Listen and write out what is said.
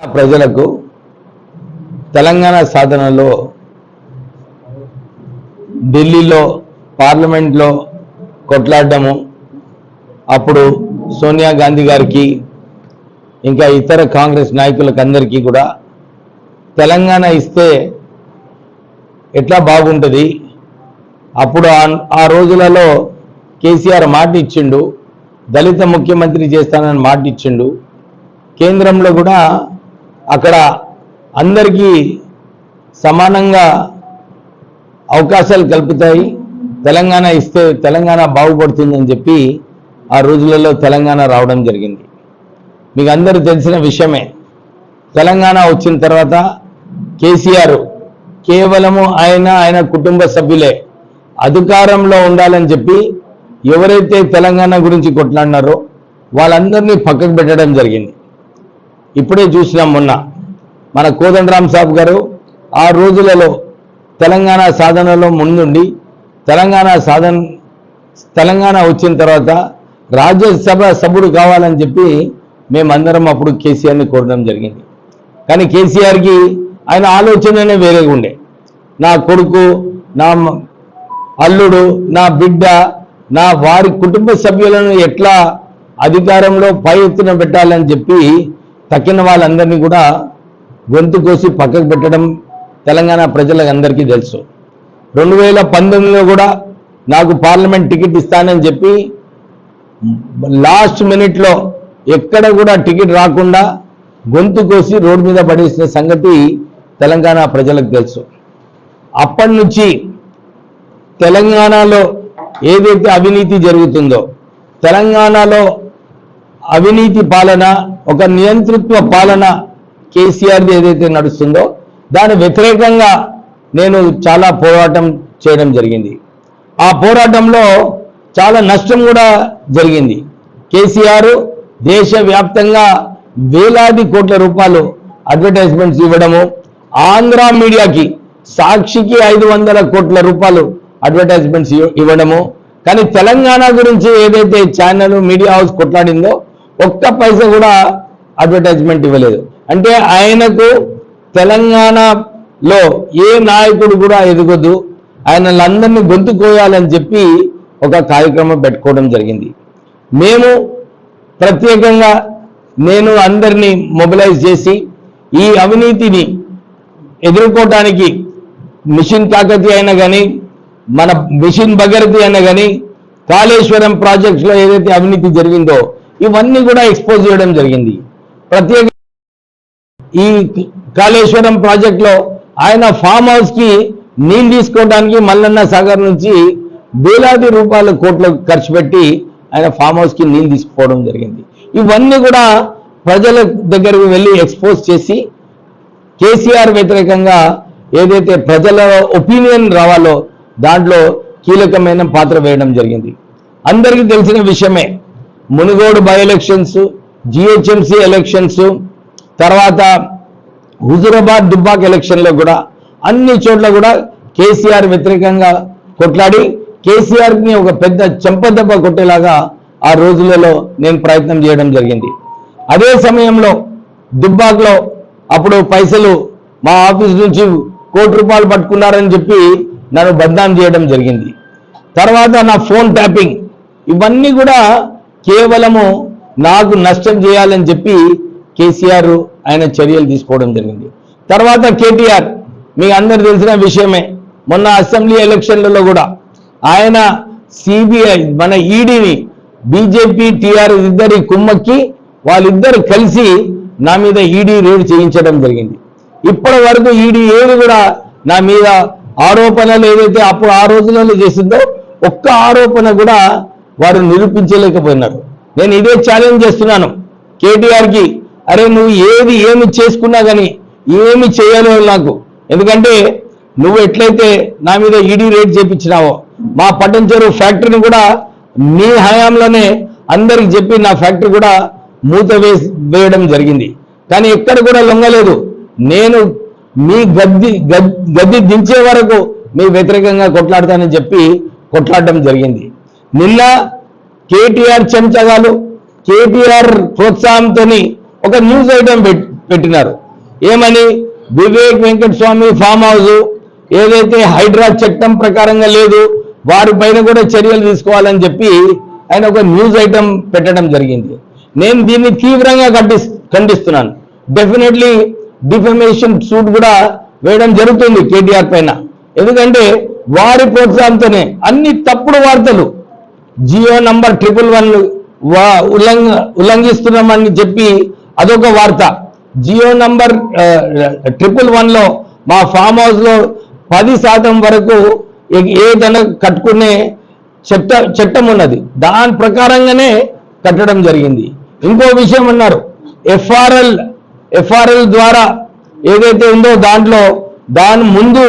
ప్రజలకు తెలంగాణ సాధనలో ఢిల్లీలో పార్లమెంట్లో కొట్లాడము అప్పుడు సోనియా గాంధీ గారికి ఇంకా ఇతర కాంగ్రెస్ నాయకులకు అందరికీ కూడా తెలంగాణ ఇస్తే ఎట్లా బాగుంటుంది? అప్పుడు ఆ- ఆ రోజులలో కేసీఆర్ మాట ఇచ్చిండు దళిత ముఖ్యమంత్రి చేస్తానని మాట ఇచ్చిండు. కేంద్రంలో కూడా అక్కడ అందరికీ సమానంగా అవకాశాలు కలుపుతాయి. తెలంగాణ ఇస్తే తెలంగాణ బాగుపడుతుందని చెప్పి ఆ రోజులలో తెలంగాణ రావడం జరిగింది. మీకు అందరూ తెలిసిన విషయమే. తెలంగాణ వచ్చిన తర్వాత కేసీఆర్ కేవలము ఆయన ఆయన కుటుంబ సభ్యులే. అధికారంలో ఉండాలని చెప్పి ఎవరైతే తెలంగాణ గురించి కొట్లాడినారో వాళ్ళందరినీ పక్కకు పెట్టడం జరిగింది. ఇప్పుడే చూసినాం మొన్న. మన కోదండరామ్ సాబ్ గారు ఆ రోజులలో తెలంగాణ సాధనలో ముందుండి తెలంగాణ సాధన తెలంగాణ వచ్చిన తర్వాత రాజ్యసభ సభ్యుడు కావాలని చెప్పి మేమందరం అప్పుడు కేసీఆర్ని కోరడం జరిగింది. కానీ కేసీఆర్కి ఆయన ఆలోచననే వేరేగా ఉండే. నా కొడుకు నా అల్లుడు నా బిడ్డ నా వారి కుటుంబ సభ్యులను ఎట్లా అధికారంలో పై ఎత్తున పెట్టాలని చెప్పి తక్కిన వాళ్ళందరినీ కూడా గొంతు కోసి పక్కకు పెట్టడం తెలంగాణ ప్రజలందరికీ తెలుసు. రెండు వేల పంతొమ్మిదిలో కూడా నాకు పార్లమెంట్ టికెట్ ఇస్తానని చెప్పి లాస్ట్ మినిట్లో ఎక్కడ కూడా టికెట్ రాకుండా గొంతు కోసి రోడ్డు మీద పడేసిన సంగతి తెలంగాణ ప్రజలకు తెలుసు. అప్పటి నుంచి తెలంగాణలో ఏదైతే అవినీతి జరుగుతుందో తెలంగాణలో అవినీతి పాలన ఒక నియంతృత్వ పాలన కేసీఆర్ది ఏదైతే నడుస్తుందో దాని వ్యతిరేకంగా నేను చాలా పోరాటం చేయడం జరిగింది. ఆ పోరాటంలో చాలా నష్టం కూడా జరిగింది. కేసీఆర్ దేశవ్యాప్తంగా వేలాది కోట్ల రూపాయలు అడ్వర్టైజ్మెంట్స్ ఇవ్వడము ఆంధ్ర మీడియాకి సాక్షికి ఐదు వందల కోట్ల రూపాయలు అడ్వర్టైజ్మెంట్స్ ఇవ్వ- ఇవ్వడము కానీ తెలంగాణ గురించి ఏదైతే ఛానల్ మీడియా హౌస్ కొట్లాడిందో ఒక్క పైసా కూడా అడ్వర్టైజ్మెంట్ ఇవ్వలేదు. అంటే ఆయనకు తెలంగాణలో ఏ నాయకుడు కూడా ఎదగొద్దు. ఆయనలందరినీ గొంతు కోయాలని చెప్పి ఒక కార్యక్రమం పెట్టుకోవడం జరిగింది. మేము ప్రత్యేకంగా నేను అందరినీ మొబిలైజ్ చేసి ఈ అవినీతిని ఎదుర్కోవటానికి మిషన్ కాకతి అయినా కానీ మన మిషన్ భగరతి అయినా కానీ కాళేశ్వరం ప్రాజెక్ట్స్లో ఏదైతే అవినీతి జరిగిందో ఇవన్నీ కూడా ఎక్స్పోజ్ చేయడం జరిగింది. ప్రత్యేక ఈ కాళేశ్వరం ప్రాజెక్ట్లో ఆయన ఫామ్ హౌస్కి నీళ్ళు తీసుకోవడానికి మల్లన్న సాగర్ నుంచి వేలాది రూపాయల కోట్లు ఖర్చు పెట్టి ఆయన ఫామ్ హౌస్కి నీళ్ళు తీసుకుపోవడం జరిగింది. ఇవన్నీ కూడా ప్రజల దగ్గరకు వెళ్ళి ఎక్స్పోజ్ చేసి కేసీఆర్ వ్యతిరేకంగా ఏదైతే ప్రజల ఒపీనియన్ రావాలో దాంట్లో కీలకమైన పాత్ర వేయడం జరిగింది. అందరికీ తెలిసిన విషయమే Munugode by elections GHMC elections తర్వాత హుజురాబాద్ దుబ్బాక్ ఎలక్షన్లో కూడా అన్ని చోట్ల కూడా కేసీఆర్ వ్యతిరేకంగా కొట్లాడి కేసీఆర్ని ఒక పెద్ద చెంపదెబ్బ కొట్టేలాగా ఆ రోజులలో నేను ప్రయత్నం చేయడం జరిగింది. అదే సమయంలో దుబ్బాక్లో అప్పుడు పైసలు మా ఆఫీస్ నుంచి కోటి రూపాయలు పట్టుకున్నారని చెప్పి నన్ను బద్నాం చేయడం జరిగింది. తర్వాత నా ఫోన్ ట్యాపింగ్ ఇవన్నీ కూడా కేవలము నాకు నష్టం చేయాలని చెప్పి కేసీఆర్ ఆయన చర్యలు తీసుకోవడం జరిగింది. తర్వాత కేటీఆర్ మీకు అందరు తెలిసిన విషయమే. మొన్న అసెంబ్లీ ఎలక్షన్లలో కూడా ఆయన సిబిఐ మన ఈడీని బీజేపీ టీఆర్ఎస్ ఇద్దరి కుమ్మక్కి వాళ్ళిద్దరు కలిసి నా మీద ఈడీ రేడ్ చేయించడం జరిగింది. ఇప్పటి వరకు ఈడీ ఏది కూడా నా మీద ఆరోపణలు ఏదైతే అప్పుడు ఆ రోజులలో చేసిందో ఒక్క ఆరోపణ కూడా వారు నిరూపించలేకపోయినారు. నేను ఇదే ఛాలెంజ్ చేస్తున్నాను. కేటీఆర్కి అరే నువ్వు ఏది ఏమి చేసుకున్నా కానీ ఏమి చేయలేవు నాకు. ఎందుకంటే నువ్వు ఎట్లయితే నా మీద ఈడీ రేట్ చేపించినావో మా పట్టంచెరు ఫ్యాక్టరీని కూడా నీ హయాంలోనే అందరికి చెప్పి నా ఫ్యాక్టరీ కూడా మూత వేసి వేయడం జరిగింది. కానీ ఎక్కడ కూడా లొంగలేదు. నేను మీ గద్ది గద్ది దించే వరకు మీ వ్యతిరేకంగా కొట్లాడతానని చెప్పి కొట్లాడడం జరిగింది. నిన్న కేటీఆర్ చెంచగాలు కేటీఆర్ ప్రోత్సాహంతో ఒక న్యూస్ ఐటమ్ పెట్టినారు. ఏమని? వివేక్ వెంకట స్వామి ఫామ్ హౌస్ ఏదైతే హైడ్రా చట్టం ప్రకారంగా లేదు వారి పైన కూడా చర్యలు తీసుకోవాలని చెప్పి ఆయన ఒక న్యూస్ ఐటమ్ పెట్టడం జరిగింది. నేను దీన్ని తీవ్రంగా ఖండిస్ ఖండిస్తున్నాను. డెఫినెట్లీ డిఫమేషన్ సూట్ కూడా వేయడం జరుగుతుంది కేటీఆర్ పైన. ఎందుకంటే వారి ప్రోత్సాహంతోనే అన్ని తప్పుడు వార్తలు జియో నంబర్ ట్రిపుల్ వన్ ఉల్లంఘ ఉల్లంఘిస్తున్నామని చెప్పి అదొక వార్త. జియో నంబర్ ట్రిపుల్ వన్లో మా ఫామ్ హౌస్లో పది శాతం వరకు ఏదైనా కట్టుకునే చట్ట చట్టం ఉన్నది. దాని ప్రకారంగానే కట్టడం జరిగింది. ఇంకో విషయం అన్నారు. ఎఫ్ఆర్ఎల్ ఎఫ్ఆర్ఎల్ ద్వారా ఏదైతే ఉందో దాంట్లో దాని ముందు